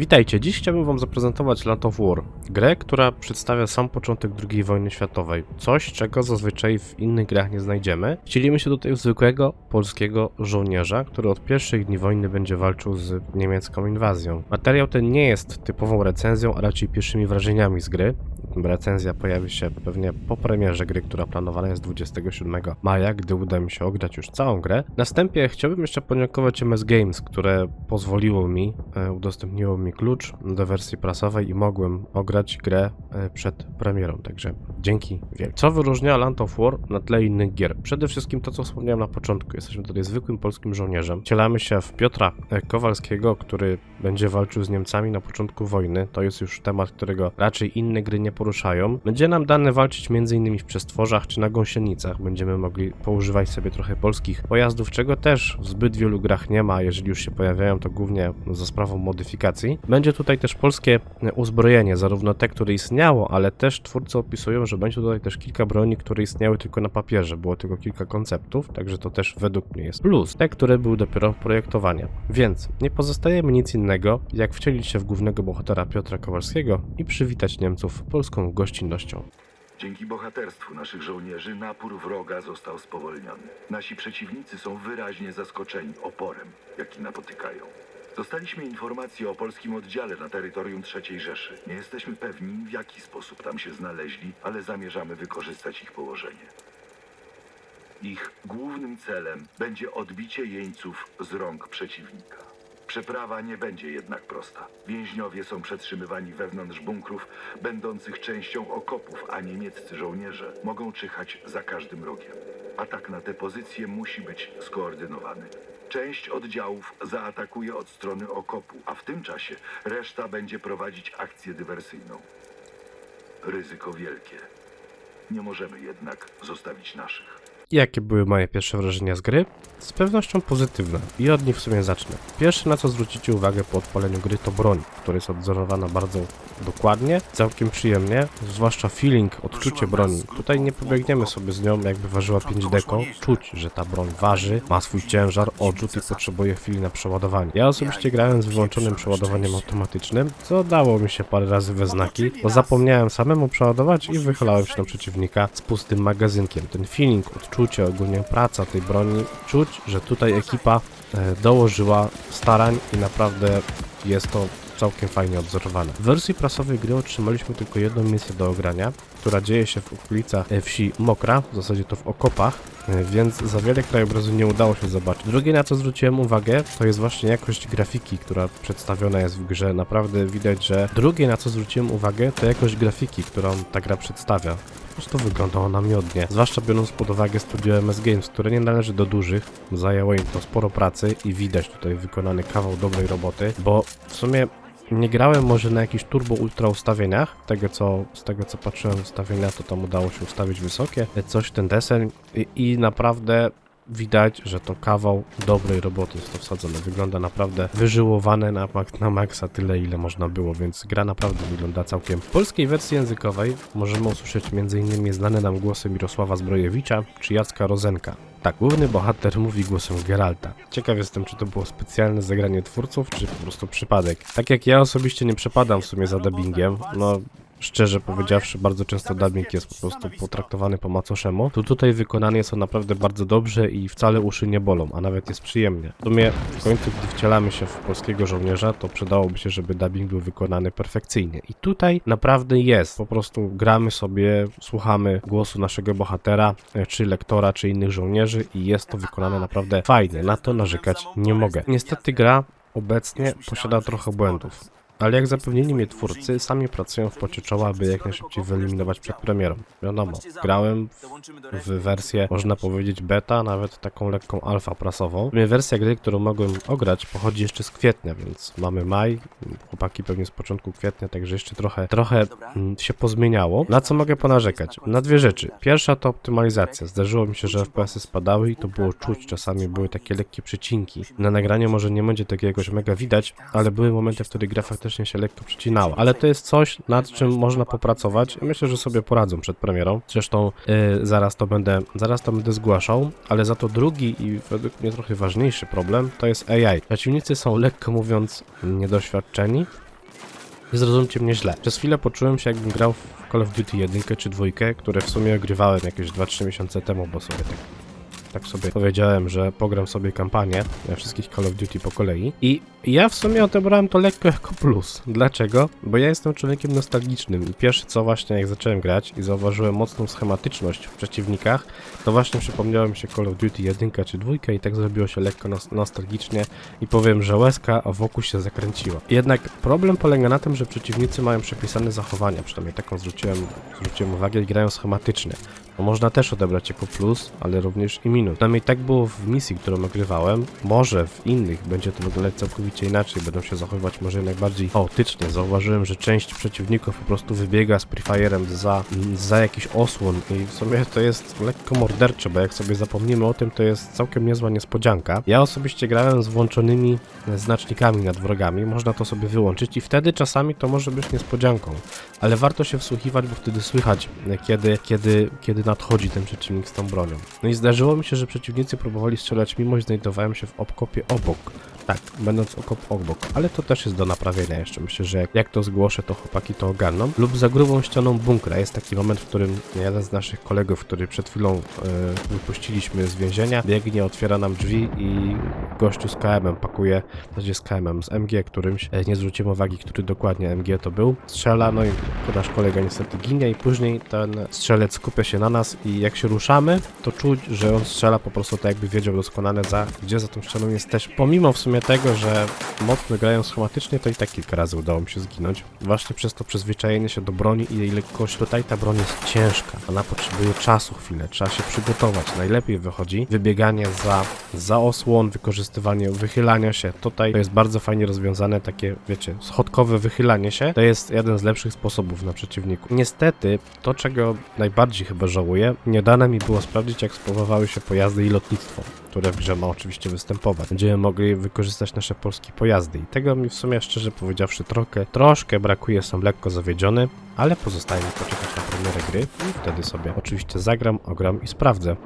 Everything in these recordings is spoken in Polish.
Witajcie, dziś chciałbym wam zaprezentować Land of War, grę, która przedstawia sam początek II wojny światowej, coś czego zazwyczaj w innych grach nie znajdziemy. Wcielimy się tutaj w zwykłego polskiego żołnierza, który od pierwszych dni wojny będzie walczył z niemiecką inwazją. Materiał ten nie jest typową recenzją, a raczej pierwszymi wrażeniami z gry. Recenzja pojawi się pewnie po premierze gry, która planowana jest 27 maja, gdy uda mi się ograć już całą grę. Na wstępie chciałbym jeszcze podziękować MS Games, które pozwoliło mi, e, udostępniło mi klucz do wersji prasowej i mogłem ograć grę e, przed premierą, także dzięki wielkie. Co wyróżnia Land of War na tle innych gier? Przede wszystkim to, co wspomniałem na początku. Jesteśmy tutaj zwykłym polskim żołnierzem. Wcielamy się w Piotra e, Kowalskiego, który będzie walczył z Niemcami na początku wojny. To jest już temat, którego raczej inne gry nie poruszają. Będzie nam dane walczyć m.in. w przestworzach czy na gąsienicach. Będziemy mogli poużywać sobie trochę polskich pojazdów, czego też w zbyt wielu grach nie ma. Jeżeli już się pojawiają, to głównie za sprawą modyfikacji. Będzie tutaj też polskie e, uzbrojenie, zarówno te, które istniało, ale też twórcy opisują, że będzie tutaj też kilka broni, które istniały tylko na papierze. Było tylko kilka konceptów, także to też według mnie jest plus. Te, które były dopiero projektowania. Więc nie pozostaje mi nic innego, jak wcielić się w głównego bohatera Piotra Kowalskiego i przywitać Niemców polską gościnnością. Dzięki bohaterstwu naszych żołnierzy napór wroga został spowolniony. Nasi przeciwnicy są wyraźnie zaskoczeni oporem, jaki napotykają. Dostaliśmy informacje o polskim oddziale na terytorium III Rzeszy. Nie jesteśmy pewni, w jaki sposób tam się znaleźli, ale zamierzamy wykorzystać ich położenie. Ich głównym celem będzie odbicie jeńców z rąk przeciwnika. Przeprawa nie będzie jednak prosta. Więźniowie są przetrzymywani wewnątrz bunkrów, będących częścią okopów, a niemieccy żołnierze mogą czyhać za każdym rogiem. Atak na te pozycje musi być skoordynowany. Część oddziałów zaatakuje od strony okopu, a w tym czasie reszta będzie prowadzić akcję dywersyjną. Ryzyko wielkie. Nie możemy jednak zostawić naszych. Jakie były moje pierwsze wrażenia z gry? Z pewnością pozytywne i od nich w sumie zacznę. Pierwsze na co zwrócicie uwagę po odpaleniu gry to broń, która jest odzorowana bardzo dokładnie, całkiem przyjemnie, zwłaszcza feeling, odczucie broni. Tutaj nie pobiegniemy sobie z nią jakby ważyła 5 deko, czuć, że ta broń waży, ma swój ciężar, odrzut i potrzebuje chwili na przeładowanie. Ja osobiście grałem z wyłączonym przeładowaniem automatycznym, co dało mi się parę razy we znaki, bo zapomniałem samemu przeładować i wychylałem się na przeciwnika z pustym magazynkiem. Ten feeling, odczucie, ogólnie praca tej broni, czuć, że tutaj ekipa e, dołożyła starań i naprawdę jest to całkiem fajnie odzorowane. W wersji prasowej gry otrzymaliśmy tylko jedną misję do ogrania, która dzieje się w okolicach e, wsi Mokra, w zasadzie to w okopach, e, więc za wiele krajobrazu nie udało się zobaczyć. Drugie na co zwróciłem uwagę, to jest właśnie jakość grafiki, która przedstawiona jest w grze. Naprawdę widać, że drugie na co zwróciłem uwagę, to jakość grafiki, którą ta gra przedstawia. Po prostu wygląda ona miodnie. Zwłaszcza biorąc pod uwagę studio MS Games, które nie należy do dużych. Zajęło im to sporo pracy i widać tutaj wykonany kawał dobrej roboty, bo w sumie nie grałem może na jakichś turbo ultra ustawieniach. Tego co, z tego co patrzyłem ustawienia, to tam udało się ustawić wysokie. Coś ten deseń i, i naprawdę widać, że to kawał dobrej roboty jest to wsadzone. Wygląda naprawdę wyżyłowane na, na maksa tyle, ile można było, więc gra naprawdę wygląda całkiem. W polskiej wersji językowej możemy usłyszeć m.in. znane nam głosy Mirosława Zbrojewicza czy Jacka Rozenka. Tak, główny bohater mówi głosem Geralta. Ciekaw jestem, czy to było specjalne zagranie twórców, czy po prostu przypadek. Tak jak ja osobiście nie przepadam w sumie za dubbingiem, no szczerze powiedziawszy, bardzo często dubbing jest po prostu potraktowany po macoszemu, to tutaj wykonany jest on naprawdę bardzo dobrze i wcale uszy nie bolą, a nawet jest przyjemnie. W sumie w końcu, gdy wcielamy się w polskiego żołnierza, to przydałoby się, żeby dubbing był wykonany perfekcyjnie. I tutaj naprawdę jest. Po prostu gramy sobie, słuchamy głosu naszego bohatera, e, czy lektora, czy innych żołnierzy i jest to wykonane naprawdę fajnie. Na to narzekać nie mogę. Niestety gra obecnie posiada trochę błędów. Ale jak zapewnili mnie twórcy, sami pracują w pocie czoła, aby jak najszybciej wyeliminować przed premierą. Wiadomo, grałem w, wersję, można powiedzieć, beta, nawet taką lekką alfa prasową. W wersja gry, którą mogłem ograć, pochodzi jeszcze z kwietnia, więc mamy maj, chłopaki pewnie z początku kwietnia, także jeszcze trochę, trochę mm, się pozmieniało. Na co mogę ponarzekać? Na dwie rzeczy. Pierwsza to optymalizacja. Zdarzyło mi się, że FPS-y spadały i to było czuć, czasami były takie lekkie przecinki. Na nagraniu może nie będzie takiego jakoś mega widać, ale były momenty, w których gra faktycznie się lekko przecinała. Ale to jest coś, nad czym można popracować myślę, że sobie poradzą przed premierą. Zresztą y, zaraz to będę, zaraz to będę zgłaszał, ale za to drugi i według mnie trochę ważniejszy problem to jest AI. Przeciwnicy są lekko mówiąc niedoświadczeni Nie zrozumcie mnie źle. Przez chwilę poczułem się jakbym grał w Call of Duty 1 czy 2, które w sumie ogrywałem jakieś 2-3 miesiące temu, bo sobie tak tak sobie powiedziałem, że pogram sobie kampanię wszystkich Call of Duty po kolei i ja w sumie odebrałem to lekko jako plus. Dlaczego? Bo ja jestem człowiekiem nostalgicznym i pierwsze co właśnie jak zacząłem grać i zauważyłem mocną schematyczność w przeciwnikach, to właśnie przypomniało mi się Call of Duty 1 czy 2 i tak zrobiło się lekko nos nostalgicznie i powiem, że łezka wokół się zakręciła. Jednak problem polega na tym, że przeciwnicy mają przepisane zachowania, przynajmniej taką zwróciłem, zwróciłem uwagę i grają schematycznie. To można też odebrać jako plus, ale również i minus. Przynajmniej tak było w misji, którą nagrywałem. Może w innych będzie to wyglądać całkowicie inaczej, będą się zachowywać może najbardziej chaotycznie. Zauważyłem, że część przeciwników po prostu wybiega z Prefirem za, za jakiś osłon i w sumie to jest lekko mordercze, bo jak sobie zapomnimy o tym, to jest całkiem niezła niespodzianka. Ja osobiście grałem z włączonymi znacznikami nad wrogami, można to sobie wyłączyć i wtedy czasami to może być niespodzianką, ale warto się wsłuchiwać, bo wtedy słychać, kiedy, kiedy, kiedy nadchodzi ten przeciwnik z tą bronią. No i zdarzyło mi się, że przeciwnicy próbowali strzelać mimo, że znajdowałem się w obkopie obok. Tak, będąc okop obok, ale to też jest do naprawienia jeszcze. Myślę, że jak, to zgłoszę, to chłopaki to ogarną. Lub za grubą ścianą bunkra. Jest taki moment, w którym jeden z naszych kolegów, który przed chwilą e, wypuściliśmy z więzienia, biegnie, otwiera nam drzwi i gościu z KM-em pakuje, w zasadzie z KM-em, z MG którymś, e, nie zwróciłem uwagi, który dokładnie MG to był, strzela, no i nasz kolega niestety ginie i później ten strzelec skupia się na nas i jak się ruszamy, to czuć, że on strzela po prostu tak jakby wiedział doskonale za, gdzie za tą ścianą jest Pomimo w sumie tego, że mocno grają schematycznie, to i tak kilka razy udało mi się zginąć. Właśnie przez to przyzwyczajenie się do broni i jej lekkość. Tutaj ta broń jest ciężka, ona potrzebuje czasu chwilę, trzeba się przygotować. Najlepiej wychodzi wybieganie za, za osłon, wykorzystywanie wychylania się. Tutaj to jest bardzo fajnie rozwiązane, takie wiecie, schodkowe wychylanie się. To jest jeden z lepszych sposobów na przeciwniku. Niestety, to czego najbardziej chyba żałuję, nie dane mi było sprawdzić, jak spowodowały się pojazdy i lotnictwo, które w grze ma oczywiście występować. Będziemy mogli wykorzystać nasze polskie pojazdy i tego mi w sumie szczerze powiedziawszy trochę, troszkę brakuje, jestem lekko zawiedziony, ale pozostaje mi poczekać na premierę gry i wtedy sobie oczywiście zagram, ogram i sprawdzę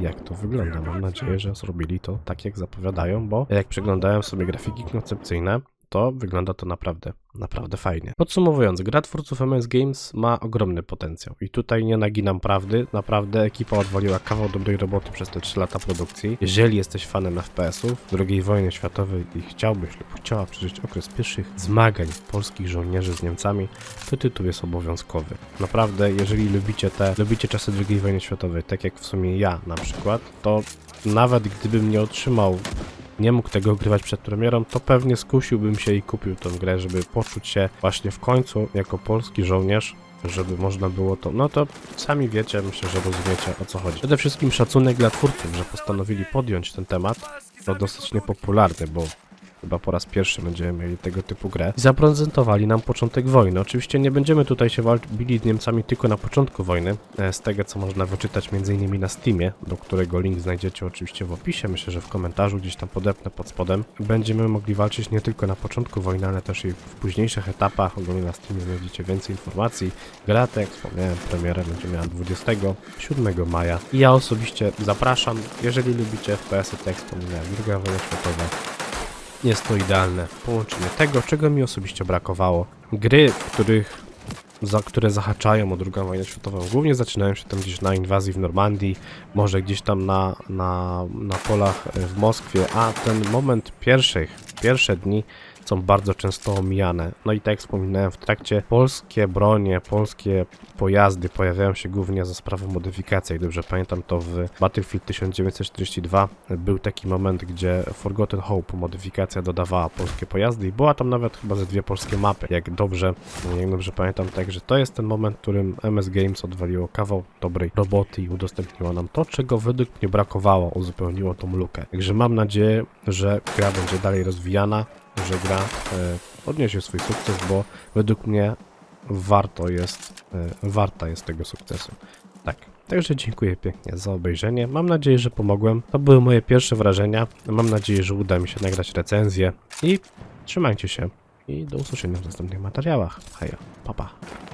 jak to wygląda. Mam nadzieję, że zrobili to tak jak zapowiadają, bo jak przeglądałem sobie grafiki koncepcyjne, to wygląda to naprawdę, naprawdę fajnie. Podsumowując, gra twórców MS Games ma ogromny potencjał i tutaj nie naginam prawdy, naprawdę ekipa odwaliła kawał dobrej roboty przez te 3 lata produkcji. Jeżeli jesteś fanem FPS-ów, II wojny światowej i chciałbyś lub chciała przeżyć okres pierwszych zmagań polskich żołnierzy z Niemcami, to tytuł jest obowiązkowy. Naprawdę, jeżeli lubicie te, lubicie czasy II wojny światowej, tak jak w sumie ja na przykład, to nawet gdybym nie otrzymał nie mógł tego ogrywać przed premierą, to pewnie skusiłbym się i kupił tę grę, żeby poczuć się właśnie w końcu jako polski żołnierz, żeby można było to, no to sami wiecie, myślę, że rozumiecie o co chodzi. Przede wszystkim szacunek dla twórców, że postanowili podjąć ten temat, to dosyć niepopularny, bo chyba po raz pierwszy będziemy mieli tego typu grę. Zaprezentowali nam początek wojny. Oczywiście nie będziemy tutaj się walczyli z Niemcami tylko na początku wojny, e, z tego co można wyczytać m.in. na Steamie, do którego link znajdziecie oczywiście w opisie, myślę, że w komentarzu gdzieś tam podepnę pod spodem. Będziemy mogli walczyć nie tylko na początku wojny, ale też i w późniejszych etapach. Ogólnie na Steamie znajdziecie więcej informacji. Gra, tak jak wspomniałem, premierę będzie miała 27 maja. I ja osobiście zapraszam, jeżeli lubicie FPS-y, tak jak wspomniałem, druga wojna światowa, jest to idealne połączenie tego, czego mi osobiście brakowało. Gry, których za, które zahaczają o II wojnę światową. Głównie zaczynają się tam gdzieś na inwazji w Normandii, może gdzieś tam na, na, na polach e, w Moskwie, a ten moment pierwszych, pierwsze dni są bardzo często omijane. No i tak jak wspominałem w trakcie, polskie bronie, polskie pojazdy pojawiają się głównie za sprawą modyfikacji. Jak dobrze pamiętam, to w Battlefield 1942 był taki moment, gdzie Forgotten Hope modyfikacja dodawała polskie pojazdy i była tam nawet chyba ze dwie polskie mapy. Jak dobrze, jak dobrze pamiętam, także to jest ten moment, w którym MS Games odwaliło kawał dobrej roboty i udostępniło nam to, czego według mnie brakowało, uzupełniło tą lukę. Także mam nadzieję, że gra będzie dalej rozwijana, że gra e, odniesie swój sukces, bo według mnie warto jest, e, warta jest tego sukcesu. Tak. Także dziękuję pięknie za obejrzenie. Mam nadzieję, że pomogłem. To były moje pierwsze wrażenia. Mam nadzieję, że uda mi się nagrać recenzję i trzymajcie się i do usłyszenia w następnych materiałach. Hejo, papa. Pa.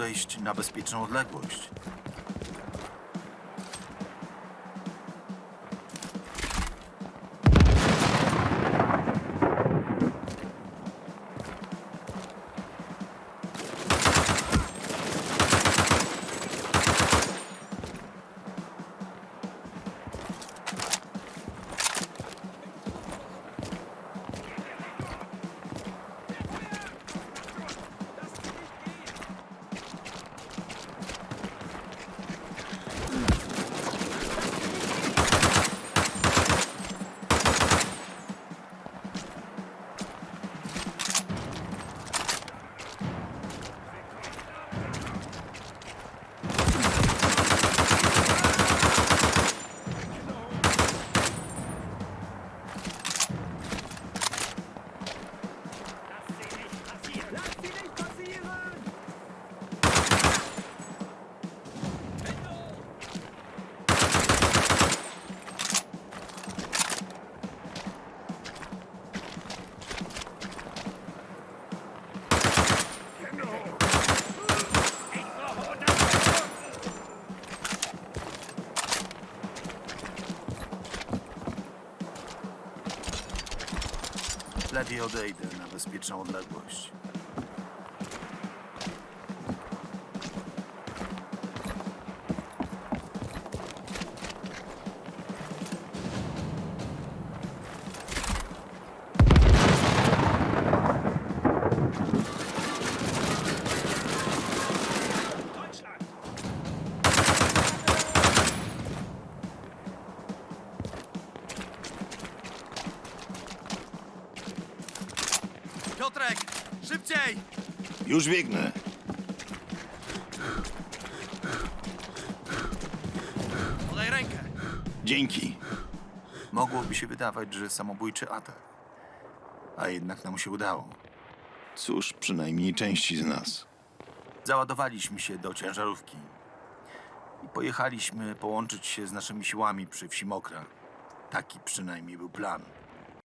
Odejść na bezpieczną odległość. Lepiej odejdę na bezpieczną odległość. Już biegnę. Podaj rękę. Dzięki. Mogłoby się wydawać, że samobójczy atak. A jednak nam się udało. Cóż, przynajmniej części z nas. Załadowaliśmy się do ciężarówki i pojechaliśmy połączyć się z naszymi siłami przy wsi Mokra. Taki przynajmniej był plan.